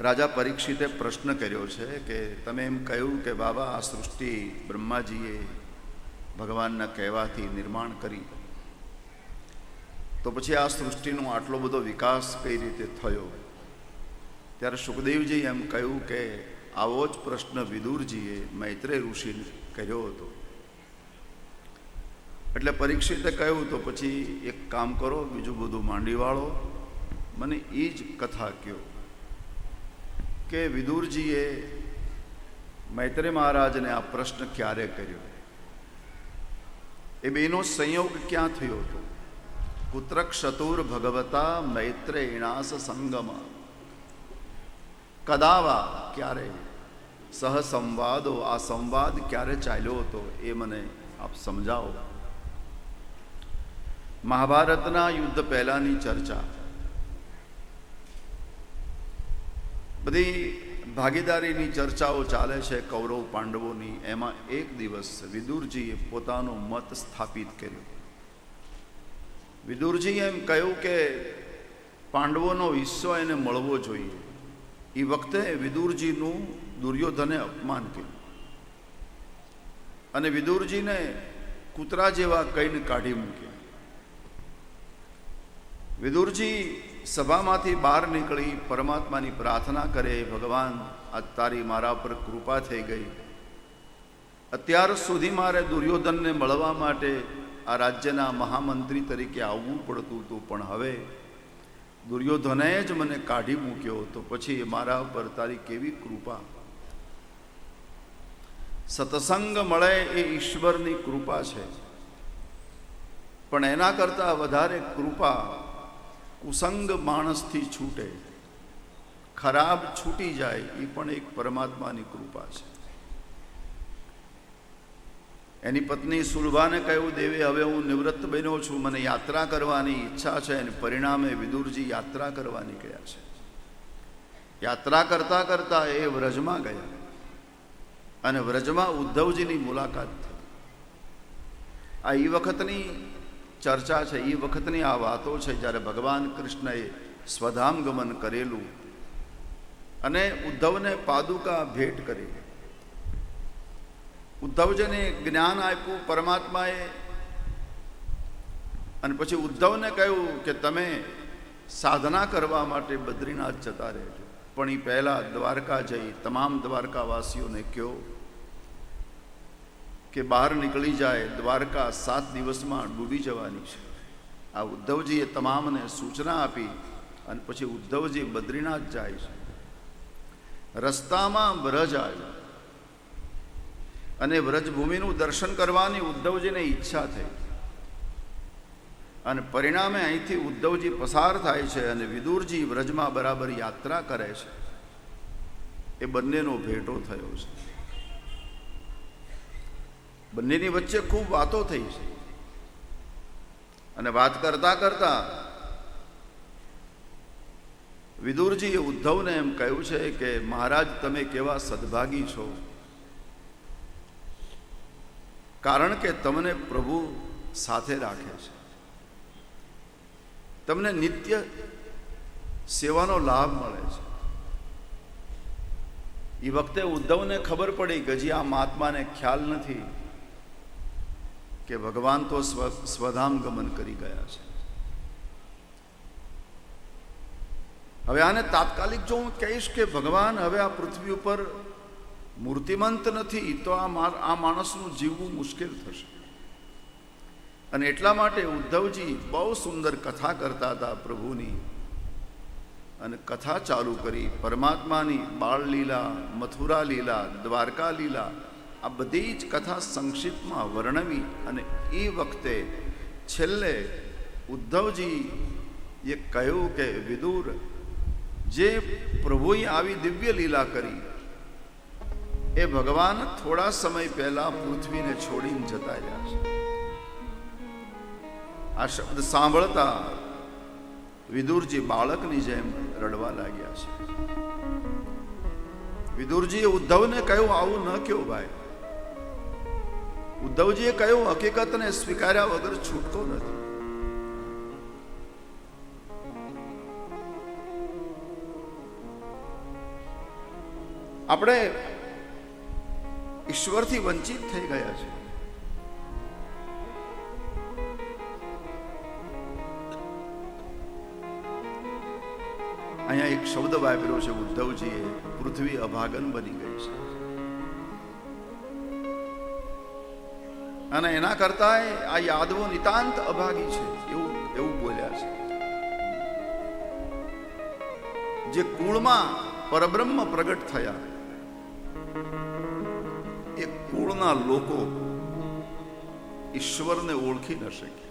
રાજા પરીક્ષિતે પ્રશ્ન કર્યો છે કે તમે એમ કહ્યું કે બાબા, આ સૃષ્ટિ બ્રહ્માજીએ ભગવાનના કહેવાથી નિર્માણ કરી. તો પછી આ સૃષ્ટિનો આટલો બધો વિકાસ કઈ રીતે થયો? ત્યારે સુખદેવજી એમ કહ્યું કે આવો જ પ્રશ્ન વિદુરજીએ મૈત્રેય ઋષિને કર્યો હતો. એટલે પરીક્ષિતે કહ્યું, તો પછી એક કામ કરો, બીજું બધું માંડી વાળો મને એ જ કથા કહો કે વિદુરજીએ મૈત્રેય મહારાજને આ પ્રશ્ન ક્યારે કર્યો એ બેનો સંયોગ ક્યાં થયો હતો પુત્ર ક્ષતુર ભગવતા મૈત્રેયણાસ સંગમ કદાવા ક્યારે સહસંવાદો આ સંવાદ ક્યારે ચાલ્યો હતો એ મને આપ સમજાવો મહાભારતના યુદ્ધ પહેલાની ચર્ચા બધી ભાગીદારીની ચર્ચાઓ ચાલે છે કૌરવ પાંડવોની. એમાં એક દિવસ વિદુરજીએ પોતાનો મત સ્થાપિત કર્યો. વિદુરજી એમ કહ્યું કે પાંડવોનો હિસ્સો એને મળવો જોઈએ. એ વખતે વિદુરજીનું દુર્યોધને અપમાન કર્યું. અને વિદુરજીને કૂતરા જેવા કહીને કાઢી મૂક્યા. વિદુરજી સભામાંથી બહાર નીકળી પરમાત્માની પ્રાર્થના કરે, ભગવાન આ તારી મારા પર કૃપા થઈ ગઈ. અત્યાર સુધી મારે દુર્યોધનને મળવા માટે આ રાજ્યના મહામંત્રી તરીકે આવવું પડતું હતું, પણ હવે દુર્યોધને જ મને કાઢી મૂક્યો, તો પછી મારા પર તારી કેવી કૃપા? સત્સંગ મળે એ ઈશ્વરની કૃપા છે, પણ એના કરતાં વધારે કૃપા કુસંગ માણસથી છૂટે. ખરાબ છૂટી જાય એ પણ એક પરમાત્માની કૃપા છે. એની પત્ની સુલભાને કહ્યું, દેવે, હવે હું નિવૃત્ત બન્યો છું. મને યાત્રા કરવાની ઈચ્છા છે. અને પરિણામે વિદુરજી યાત્રા કરવા નીકળ્યા છે. યાત્રા કરતા કરતા એ વ્રજમાં ગયા અને વ્રજમાં ઉદ્ધવજીની મુલાકાત થઈ. આ એ વખતની ચર્ચા છે એ વખતની આ વાતો છે, જ્યારે ભગવાન કૃષ્ણએ સ્વધામ ગમન કરેલું અને ઉદ્ધવને પાદુકા ભેટ કરી. ઉદ્ધવજીને જ્ઞાન આપ્યું, પરમાત્માએ અને પછી ઉદ્ધવને કહ્યું કે તમે સાધના કરવા માટે બદ્રીનાથ જતા રહેજો. પણ એ પહેલાં દ્વારકા જઈ, તમામ દ્વારકાવાસીઓને કહો કે બહાર નીકળી જાય, દ્વારકા સાત દિવસમાં ડૂબી જવાની છે. આ ઉદ્ધવજીએ તમામને સૂચના આપી અને પછી ઉદ્ધવજી બદ્રીનાથ જાય છે. રસ્તામાં વ્રજ આવ્યો. અને વ્રજભૂમિનું દર્શન કરવાની ઉદ્ધવજીને ઈચ્છા થઈ. અને પરિણામે અહીંથી ઉદ્ધવજી પસાર થાય છે અને વિદુરજી વ્રજમાં બરાબર યાત્રા કરે છે. એ બંનેનો ભેટો થયો છે. બંનેની વચ્ચે ખૂબ વાતો થઈ છે. અને વાત કરતા કરતા વિદુરજીએ ઉદ્ધવને એમ કહ્યું છે કે, મહારાજ, તમે કેવા સદભાગી છો. કારણ કે તમને પ્રભુ સાથે રાખે છે. તમને નિત્ય સેવાનો લાભ મળે છે. એ વખતે ઉદ્ધવને ખબર પડી કે હજી આ મહાત્માને ખ્યાલ નથી. કે ભગવાન તો સ્વ, સ્વધામ ગમન કરી ગયા છે. હવે આને તાત્કાલિક જો હું કહીશ કે ભગવાન હવે આ પૃથ્વી ઉપર મૂર્તિમંત નથી, તો આ આ માણસનું જીવવું મુશ્કેલ થશે. અને એટલા માટે ઉદ્ધવજી બહુ સુંદર કથા કરતા હતા પ્રભુની. અને કથા ચાલુ કરી, પરમાત્માની બાળ લીલા મથુરા લીલા, દ્વારકા લીલા આ બધી જ કથા સંક્ષિપ્તમાં વર્ણવી અને એ વખતે છેલ્લે ઉદ્ધવજી એ કહ્યું કે, વિદુર, જે પ્રભુએ આવી દિવ્ય લીલા કરી, એ ભગવાન થોડા સમય પહેલા પૃથ્વીને છોડીને જતા રહ્યા છે. આ શબ્દ સાંભળતા વિદુરજી બાળકની જેમ રડવા લાગ્યા છે. વિદુરજીએ ઉદ્ધવને કહ્યું, આવું ન કયો ભાઈ. ઉદ્ધવજીએ કહ્યું, હકીકતને સ્વીકાર્યા વગર છૂટકો નથી. આપણે ઈશ્વરથી વંચિત થઈ ગયા છે અહીંયા એક શબ્દ વાપર્યો છે, ઉદ્ધવજીએ પૃથ્વી અભાગન બની ગઈ છે. અને એના કરતા આ યાદવો નિતાંત અભાગી છે. એવું એવું બોલ્યા છે. જે કુળમાં પરબ્રહ્મ પ્રગટ થયા, એ કુળના લોકો ઈશ્વરને ઓળખી ન શક્યા.